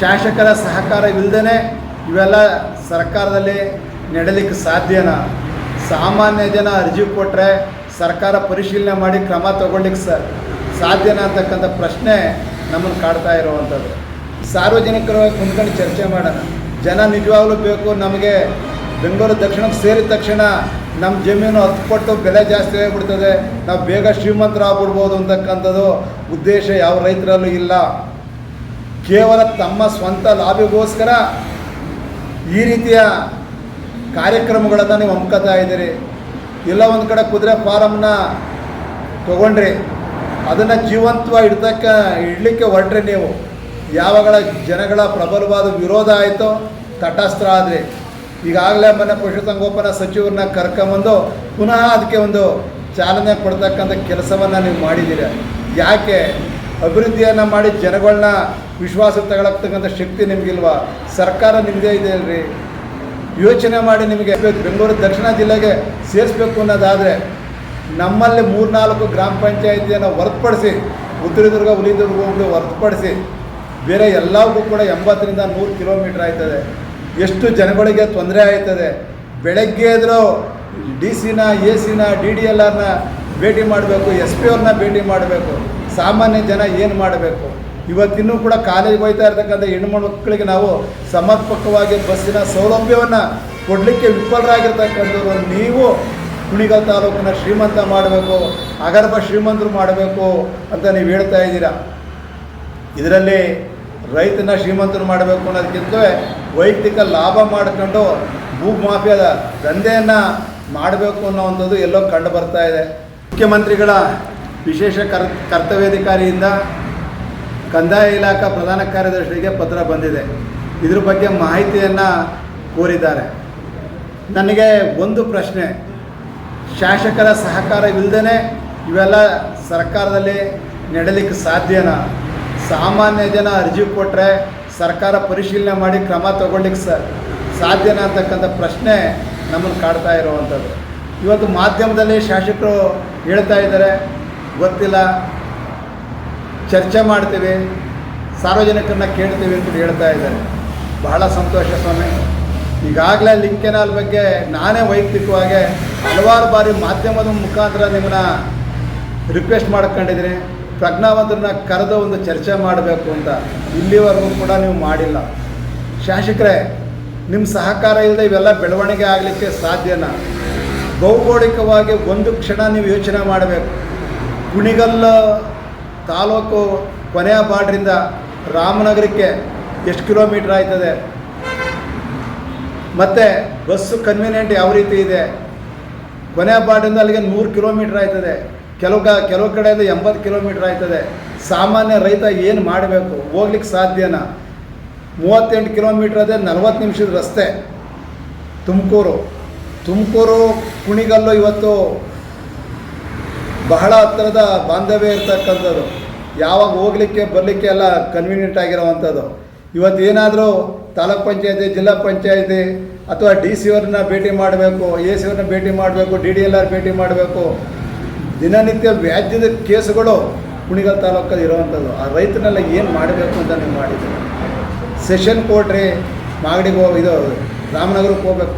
ಶಾಸಕರ ಸಹಕಾರವಿಲ್ಲದೇ ಇವೆಲ್ಲ ಸರ್ಕಾರದಲ್ಲಿ ನಡಲಿಕ್ಕೆ ಸಾಧ್ಯನಾ? ಸಾಮಾನ್ಯ ಜನ ಅರ್ಜಿ ಕೊಟ್ಟರೆ ಸರ್ಕಾರ ಪರಿಶೀಲನೆ ಮಾಡಿ ಕ್ರಮ ತಗೊಳ್ಳಿಕ್ಕೆ ಸ, ಸಾಧ್ಯನಾ ಅಂತಕ್ಕಂಥ ಪ್ರಶ್ನೆ ನಮ್ಮನ್ನು ಕಾಡ್ತಾ ಇರುವಂಥದ್ದು. ಸಾರ್ವಜನಿಕರವಾಗಿ ಕುಂತ್ಕೊಂಡು ಚರ್ಚೆ ಮಾಡೋಣ. ಜನ ನಿಜವಾಗ್ಲೂ ಬೇಕು, ನಮಗೆ ಬೆಂಗಳೂರು ದಕ್ಷಿಣಕ್ಕೆ ಸೇರಿದ ತಕ್ಷಣ ನಮ್ಮ ಜಮೀನು ಹತ್ತು ಪಟ್ಟು ಬೆಲೆ ಜಾಸ್ತಿ ಆಗಿಬಿಡ್ತದೆ, ನಾವು ಬೇಗ ಶ್ರೀಮಂತರಾಗ್ಬಿಡ್ಬೋದು ಅಂತಕ್ಕಂಥದ್ದು ಉದ್ದೇಶ ಯಾವ ರೈತರಲ್ಲೂ ಇಲ್ಲ. ಕೇವಲ ತಮ್ಮ ಸ್ವಂತ ಲಾಭಿಗೋಸ್ಕರ ಈ ರೀತಿಯ ಕಾರ್ಯಕ್ರಮಗಳನ್ನು ನೀವು ಹಮ್ಕೋತಾ ಇದ್ದೀರಿ. ಇಲ್ಲ ಒಂದು ಕಡೆ ಕುದುರೆ ಫಾರಮ್ನ ತೊಗೊಂಡ್ರಿ. ಅದನ್ನು ಜೀವಂತವಾಗಿ ಇಡ್ತಕ್ಕ, ಇಡಲಿಕ್ಕೆ ಹೊರಟ್ರಿ ನೀವು. ಯಾವಾಗಳ ಜನಗಳ ಪ್ರಬಲವಾದ ವಿರೋಧ ಆಯಿತು ತಟಸ್ಥ ಆದರೆ ಈಗಾಗಲೇ ಮೊನ್ನೆ ಪಶುಸಂಗೋಪನಾ ಸಚಿವರನ್ನ ಕರ್ಕೊಂಬಂದು ಪುನಃ ಅದಕ್ಕೆ ಒಂದು ಚಾಲನೆ ಕೊಡ್ತಕ್ಕಂಥ ಕೆಲಸವನ್ನು ನೀವು ಮಾಡಿದ್ದೀರಿ. ಯಾಕೆ? ಅಭಿವೃದ್ಧಿಯನ್ನು ಮಾಡಿ ಜನಗಳನ್ನ ವಿಶ್ವಾಸ ತಗೊಳಕ್ತಕ್ಕಂಥ ಶಕ್ತಿ ನಿಮಗಿಲ್ವಾ? ಸರ್ಕಾರ ನಿಮ್ಮದೇ ಇದೆ ಅಲ್ರಿ. ಯೋಚನೆ ಮಾಡಿ ನಿಮಗೆ ಬೆಂಗಳೂರು ದಕ್ಷಿಣ ಜಿಲ್ಲೆಗೆ ಸೇರಿಸ್ಬೇಕು ಅನ್ನೋದಾದರೆ ನಮ್ಮಲ್ಲಿ ಮೂರ್ನಾಲ್ಕು ಗ್ರಾಮ ಪಂಚಾಯಿತಿಯನ್ನು ಹೊರತುಪಡಿಸಿ ಉತ್ತರದುರ್ಗ ಹುಲಿದುರ್ಗ ಹೋಗಿ ಹೊರತುಪಡಿಸಿ ಬೇರೆ ಎಲ್ಲವೂ ಕೂಡ ಎಂಬತ್ತರಿಂದ ನೂರು ಕಿಲೋಮೀಟ್ರ್ ಆಯ್ತದೆ. ಎಷ್ಟು ಜನಗಳಿಗೆ ತೊಂದರೆ ಆಯ್ತದೆ. ಬೆಳಗ್ಗೆ ಆದರೂ ಡಿ ಸಿನ ಎ ಸಿನ ಡಿ ಡಿ ಎಲ್ ಆರ್ನ ಭೇಟಿ ಮಾಡಬೇಕು, ಎಸ್ ಪಿ ಅವ್ರನ್ನ ಭೇಟಿ ಮಾಡಬೇಕು. ಸಾಮಾನ್ಯ ಜನ ಏನು ಮಾಡಬೇಕು? ಇವತ್ತಿನ್ನೂ ಕೂಡ ಕಾಲೇಜ್ ಹೋಗ್ತಾ ಇರ್ತಕ್ಕಂಥ ಮಕ್ಕಳಿಗೆ ನಾವು ಸಮರ್ಪಕವಾಗಿ ಬಸ್ಸಿನ ಸೌಲಭ್ಯವನ್ನು ಕೊಡಲಿಕ್ಕೆ ವಿಫಲರಾಗಿರ್ತಕ್ಕಂಥವ್ರು ನೀವು ಕುಣಿಗಲ್ ತಾಲೂಕನ್ನ ಶ್ರೀಮಂತ ಮಾಡಬೇಕು ಅಗರ್ಭ ಶ್ರೀಮಂತರು ಮಾಡಬೇಕು ಅಂತ ನೀವು ಹೇಳ್ತಾ ಇದ್ದೀರಾ? ಇದರಲ್ಲಿ ರೈತನ ಶ್ರೀಮಂತರು ಮಾಡಬೇಕು ಅನ್ನೋದಕ್ಕಿಂತ ವೈಯಕ್ತಿಕ ಲಾಭ ಮಾಡಿಕೊಂಡು ಭೂ ಮಾಫಿಯಾದ ದಂಧೆಯನ್ನು ಮಾಡಬೇಕು ಅನ್ನೋ ಅಂಥದ್ದು ಎಲ್ಲೋ ಕಂಡು ಬರ್ತಾ ಇದೆ. ಮುಖ್ಯಮಂತ್ರಿಗಳ ವಿಶೇಷ ಕರ್, ಕರ್ತವ್ಯಾಧಿಕಾರಿಯಿಂದ ಕಂದಾಯ ಇಲಾಖಾ ಪ್ರಧಾನ ಕಾರ್ಯದರ್ಶಿಗೆ ಪತ್ರ ಬಂದಿದೆ. ಇದ್ರ ಬಗ್ಗೆ ಮಾಹಿತಿಯನ್ನು ಕೋರಿದ್ದಾರೆ. ನನಗೆ ಒಂದು ಪ್ರಶ್ನೆ. ಶಾಸಕರ ಸಹಕಾರವಿಲ್ಲದೇ ಇವೆಲ್ಲ ಸರ್ಕಾರದಲ್ಲಿ ನಡಲಿಕ್ಕೆ ಸಾಧ್ಯನಾ? ಸಾಮಾನ್ಯ ಜನ ಅರ್ಜಿ ಕೊಟ್ಟರೆ ಸರ್ಕಾರ ಪರಿಶೀಲನೆ ಮಾಡಿ ಕ್ರಮ ತಗೊಳ್ಳಿಕ್ಕೆ ಸ, ಸಾಧ್ಯನಾ ಅಂತಕ್ಕಂಥ ಪ್ರಶ್ನೆ ನಮ್ಮನ್ನು ಕಾಡ್ತಾ ಇರುವಂಥದ್ದು. ಇವತ್ತು ಮಾಧ್ಯಮದಲ್ಲಿ ಶಾಸಕರು ಹೇಳ್ತಾ ಇದ್ದಾರೆ ಗೊತ್ತಿಲ್ಲ. ಚರ್ಚೆ ಮಾಡ್ತೀವಿ. ಸಾರ್ವಜನಿಕರನ್ನ ಕೇಳ್ತೀವಿ ಅಂತ ಹೇಳ್ತಾ ಇದ್ದಾರೆ. ಬಹಳ ಸಂತೋಷ ಸ್ವಾಮಿ. ಈಗಾಗಲೇ ಲಿಂಕ್ ಕೆನಾಲ್ ಬಗ್ಗೆ ನಾನೇ ವೈಯಕ್ತಿಕವಾಗಿ ಹಲವಾರು ಬಾರಿ ಮಾಧ್ಯಮದ ಮುಖಾಂತರ ನಿಮ್ಮನ್ನ ರಿಕ್ವೆಸ್ಟ್ ಮಾಡ್ಕೊಂಡಿದ್ದೀನಿ. ಪ್ರಜ್ಞಾವಂತರನ್ನ ಕರೆದು ಒಂದು ಚರ್ಚೆ ಮಾಡಬೇಕು ಅಂತ ಇಲ್ಲಿವರೆಗೂ ಕೂಡ ನೀವು ಮಾಡಿಲ್ಲ. ಶಾಸಕರೇ ನಿಮ್ಮ ಸಹಕಾರ ಇಲ್ಲದೆ ಇವೆಲ್ಲ ಬೆಳವಣಿಗೆ ಆಗಲಿಕ್ಕೆ ಸಾಧ್ಯನಾ? ಭೌಗೋಳಿಕವಾಗಿ ಒಂದು ಕ್ಷಣ ನೀವು ಯೋಚನೆ ಮಾಡಬೇಕು. ಕುಣಿಗಲ್ಲ ತಾಲೂಕು ಕೊನೆಯ ಬಾಡ್ರಿಂದ ರಾಮನಗರಕ್ಕೆ ಎಷ್ಟು ಕಿಲೋಮೀಟ್ರ್ ಆಯ್ತದೆ? ಮತ್ತು ಬಸ್ಸು ಕನ್ವೀನಿಯೆಂಟ್ ಯಾವ ರೀತಿ ಇದೆ? ಕೊನೆಯ ಬಾಡಿಂದ ಅಲ್ಲಿಗೆ ನೂರು ಕಿಲೋಮೀಟ್ರ್ ಆಯ್ತದೆ. ಕೆಲವು ಕ ಕೆಲವು ಕಡೆಯಿಂದ ಎಂಬತ್ತು ಕಿಲೋಮೀಟ್ರ್ ಆಯ್ತದೆ. ಸಾಮಾನ್ಯ ರೈತ ಏನು ಮಾಡಬೇಕು? ಹೋಗ್ಲಿಕ್ಕೆ ಸಾಧ್ಯನಾ? ಮೂವತ್ತೆಂಟು ಕಿಲೋಮೀಟ್ರ್ ಅದೇ ನಲ್ವತ್ತು ನಿಮಿಷದ ರಸ್ತೆ. ತುಮಕೂರು. ತುಮಕೂರು ಕುಣಿಗಲ್ಲು ಇವತ್ತು ಬಹಳ ಹತ್ತಿರದ ಬಾಂಧವ್ಯ ಇರ್ತಕ್ಕಂಥದ್ದು. ಯಾವಾಗ ಹೋಗ್ಲಿಕ್ಕೆ, ಬರಲಿಕ್ಕೆ ಎಲ್ಲ ಕನ್ವೀನಿಯೆಂಟ್ ಆಗಿರೋವಂಥದ್ದು. ಇವತ್ತು ಏನಾದರೂ ತಾಲೂಕ್ ಪಂಚಾಯತಿ, ಜಿಲ್ಲಾ ಪಂಚಾಯತಿ ಅಥವಾ ಡಿ ಸಿ ಅವ್ರನ್ನ ಭೇಟಿ ಮಾಡಬೇಕು ಎ ಸಿ ಅವ್ರನ್ನ ಭೇಟಿ ಮಾಡಬೇಕು ಡಿ ಡಿ ಎಲ್ ಆರ್ ಭೇಟಿ ಮಾಡಬೇಕು, ದಿನನಿತ್ಯ ವ್ಯಾಜ್ಯದ ಕೇಸುಗಳು ಕುಣಿಗಲ್ ತಾಲೂಕಲ್ಲಿ ಇರುವಂಥದ್ದು. ಆ ರೈತನೆಲ್ಲ ಏನು ಮಾಡಬೇಕು ಅಂತ ನೀವು ಮಾಡಿದ್ದೆ ಸೆಷನ್ ಕೊಟ್ರಿ ಮಾಗಡಿಗೆ ಹೋಗಿ ಇದು ರಾಮನಗರಕ್ಕೆ ಹೋಗ್ಬೇಕು.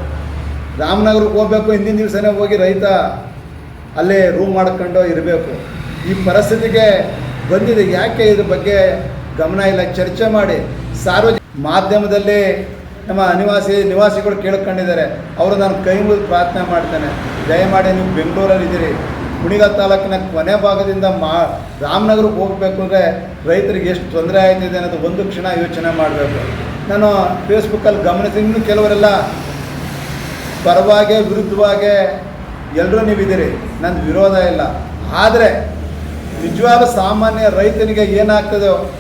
ರಾಮನಗರಕ್ಕೆ ಹೋಗ್ಬೇಕು, ಹಿಂದಿನ ದಿವಸನೇ ಹೋಗಿ ರೈತ ಅಲ್ಲೇ ರೂಮ್ ಮಾಡ್ಕೊಂಡು ಇರಬೇಕು. ಈ ಪರಿಸ್ಥಿತಿಗೆ ಬಂದಿದೆ. ಯಾಕೆ ಇದ್ರ ಬಗ್ಗೆ ಗಮನ ಇಲ್ಲ? ಚರ್ಚೆ ಮಾಡಿ. ಸಾರ್ವಜನಿಕ ಮಾಧ್ಯಮದಲ್ಲಿ ನಮ್ಮ ಅನಿವಾಸಿ ನಿವಾಸಿಗಳು ಕೇಳ್ಕೊಂಡಿದ್ದಾರೆ. ಅವರು ನಾನು ಕೈ ಮುಗಿದು ಪ್ರಾರ್ಥನೆ ಮಾಡ್ತೇನೆ. ದಯಮಾಡಿ ನೀವು ಬೆಂಗಳೂರಲ್ಲಿ ಇದ್ದೀರಿ. ಕುಣಿಗಲ್ ತಾಲೂಕಿನ ಕೊನೆ ಭಾಗದಿಂದ ಮಾ, ರಾಮನಗರಕ್ಕೆ ಹೋಗಬೇಕು ಅಂದರೆ ರೈತರಿಗೆ ಎಷ್ಟು ತೊಂದರೆ ಆಯ್ತಿದೆ ಅನ್ನೋದು ಒಂದು ಕ್ಷಣ ಯೋಚನೆ ಮಾಡಬೇಕು. ನಾನು ಫೇಸ್ಬುಕ್ಕಲ್ಲಿ ಗಮನಿಸಿ ಇನ್ನೂ ಕೆಲವರೆಲ್ಲ ಪರವಾಗೆ, ವಿರುದ್ಧವಾಗಿ ಎಲ್ಲರೂ ನೀವಿದ್ದೀರಿ. ನನ್ನ ವಿರೋಧ ಇಲ್ಲ. ಆದರೆ ನಿಜವಾದ ಸಾಮಾನ್ಯ ರೈತನಿಗೆ ಏನಾಗ್ತದೋ